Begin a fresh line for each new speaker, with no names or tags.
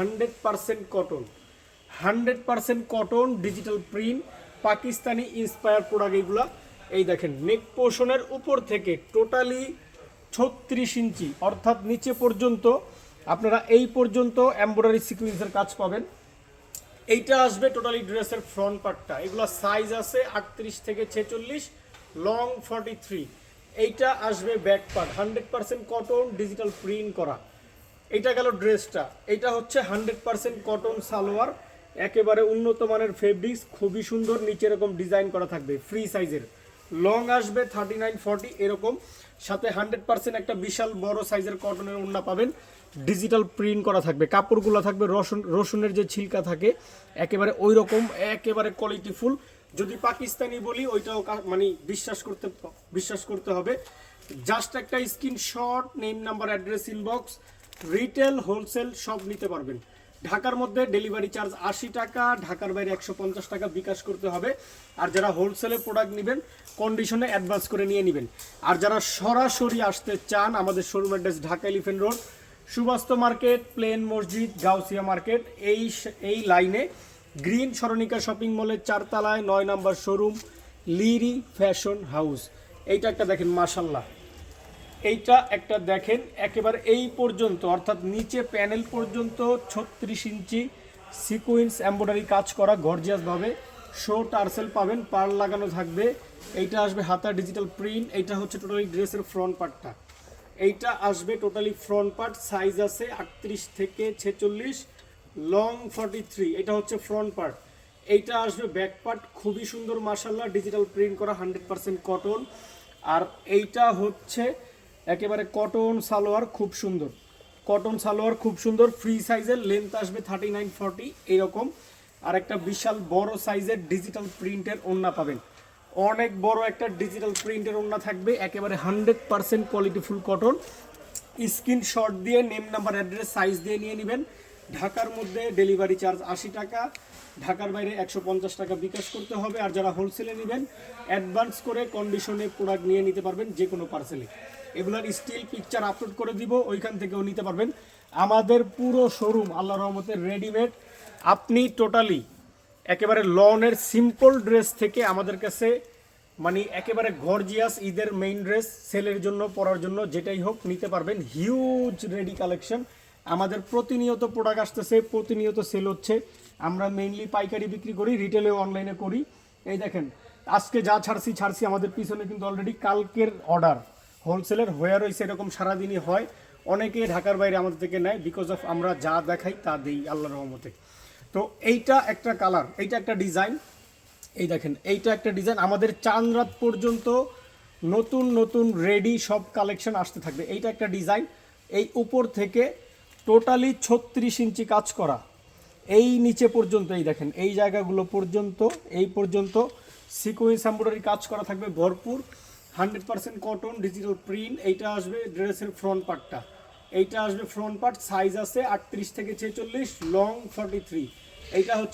Hundred percent cotton. Hundred percent cotton digital print Pakistani inspire product এইগুলো এই দেখেন নেক পোর্শনের উপর থেকে টোটালি ছত্রিশ ইঞ্চি, অর্থাৎ নিচে পর্যন্ত আপনারা এই পর্যন্ত এমব্রয়ডারি সিকুয়েন্সের কাজ পাবেন। এইটা আসবে টোটালি ড্রেসের ফ্রন্ট পার্টটা এগুলো সাইজ আছে আটত্রিশ থেকে ছেচল্লিশ লং ফর্টি থ্রি এইটা আসবে back part hundred percent cotton digital print করা। এইটা গেল ড্রেসটা। এটা হচ্ছে হান্ড্রেড পার্সেন্ট কটন সালোয়ার। একেবারে উন্নত মানের ফেব্রিক্স খুবই সুন্দর, নিচে এরকম ডিজাইন করা থাকবে ফ্রি সাইজের লং আসবে থার্টি নাইন ফর্টি এরকম। সাথে হান্ড্রেড পার্সেন্ট একটা বিশাল বড় সাইজের কটনের ওড়না পাবেন। ডিজিটাল প্রিন্ট করা থাকবে, কাপড়গুলো থাকবে রসুন, রসুনের যে ছিলকা থাকে, একেবারে ওই রকম একেবারে কোয়ালিটিফুল যদি পাকিস্তানি বলি, ওইটাও মানে বিশ্বাস করতে বিশ্বাস করতে হবে। জাস্ট একটা screenshot name number address inbox retail, wholesale সব নিতে পারবেন। ঢাকার মধ্যে ডেলিভারি চার্জ আশি টাকা, ঢাকার বাইরে একশো পঞ্চাশ টাকা বিকাশ করতে হবে। আর যারা হোলসেলে প্রোডাক্ট নেবেন কন্ডিশনে অ্যাডভান্স করে নিয়ে নেবেন। আর যারা সরাসরি আসতে চান আমাদের showroom address Dhaka elephant road Subastu market plane মসজিদ, গাউসিয়া মার্কেট এই এই লাইনে গ্রিন সরণিকা শপিং মলের চারতলায় নয় নম্বর শোরুম লিরি ফ্যাশন হাউস এইটা একটা দেখেন মাসাল্লাহ এইটা একটা দেখেন, একেবারে এই পর্যন্ত, অর্থাৎ নিচে প্যানেল পর্যন্ত ছত্রিশ ইঞ্চি সিকুয়েন্স এম্ব্রয়ডারি কাজ করা গর্জিয়াসভাবে। শো টার্সেল পাবেন পার লাগানো থাকবে। এইটা আসবে হাতা ডিজিটাল প্রিন্ট এইটা হচ্ছে টোটালি ড্রেসের ফ্রন্ট পার্টটা এইটা আসবে টোটালি ফ্রন্ট পার্ট সাইজ আছে আটত্রিশ থেকে ছেচল্লিশ লং ফর্টি থ্রি এটা হচ্ছে ফ্রন্ট পার্ট এইটা আসবে ব্যাক পার্ট খুবই সুন্দর মাসাল্লাহ ডিজিটাল প্রিন্ট করা হান্ড্রেড পার্সেন্ট কটন আর এইটা হচ্ছে একেবারে কটন সালোয়ার খুব সুন্দর। কটন সালোয়ার খুব সুন্দর ফ্রি সাইজের লেন্থ আসবে থার্টি নাইন ফর্টি এইরকম আর একটা বিশাল বড় সাইজের ডিজিটাল প্রিন্টের ওড়না পাবেন। অনেক বড় একটা ডিজিটাল প্রিন্টের ওড়না থাকবে, একেবারে hundred percent qualityful cotton screenshot দিয়ে নেম নাম্বার অ্যাড্রেস সাইজ দিয়ে নিয়ে নেবেন। ঢাকার মধ্যে ডেলিভারি চার্জ আশি টাকা। ঢাকার বাইরে একশো পঞ্চাশ টাকা বিকাশ করতে হবে আর যারা হোলসেলে নেবেন অ্যাডভান্স করে কন্ডিশনে প্রোডাক্ট নিয়ে নিতে পারবেন যে কোনো পার্সেলে এগুলোর স্টিল পিকচার আপলোড করে দিব, ওইখান থেকেও নিতে পারবেন। আমাদের পুরো শোরুম আল্লাহ রহমতের রেডিমেড আপনি টোটালি একেবারে লনের সিম্পল ড্রেস থেকে আমাদের কাছে মানে একেবারে গর্জিয়াস ঈদের মেইন ড্রেস সেলের জন্য, পরার জন্য, যেটাই হোক, নিতে পারবেন। হিউজ রেডি কালেকশন আমাদের প্রতিনিয়ত প্রোডাক্ট আসতেছে, প্রতিনিয়ত সেল হচ্ছে। আমরা মেইনলি পাইকারি বিক্রি করি রিটেলে অনলাইনে করি। এই দেখেন, আজকে যা ছাড়ছি ছাড়ছি, আমাদের পিছনে কিন্তু অলরেডি কালকের অর্ডার হোলসেলের হয়ে রয়েছে, এরকম সারাদিনই হয়। অনেকে ঢাকার বাইরে আমাদের থেকে নেয় বিকজ অফ আমরা যা দেখাই, তা দেই আল্লাহ রহমতে। তো এইটা একটা কালার এইটা একটা ডিজাইন এই দেখেন, এইটা একটা ডিজাইন আমাদের চাঁদ রাত পর্যন্ত নতুন নতুন রেডি সব কালেকশন আসতে থাকবে। এইটা একটা ডিজাইন এই উপর থেকে টোটালি ছত্রিশ ইঞ্চি কাজ করা। এই নিচে পর্যন্ত, এই দেখেন, এই জায়গাগুলো পর্যন্ত, এই পর্যন্ত সিকোয়েন্স এম্ব্রয়ডারি কাজ করা থাকবে ভরপুর। Hundred percent cotton digital print এইটা আসবে ড্রেসের ফ্রন্ট পার্টটা এইটা আসবে ফ্রন্ট পার্ট সাইজ আছে আটত্রিশ থেকে ছেচল্লিশ লং ফর্টি থ্রি এইটা হচ্ছে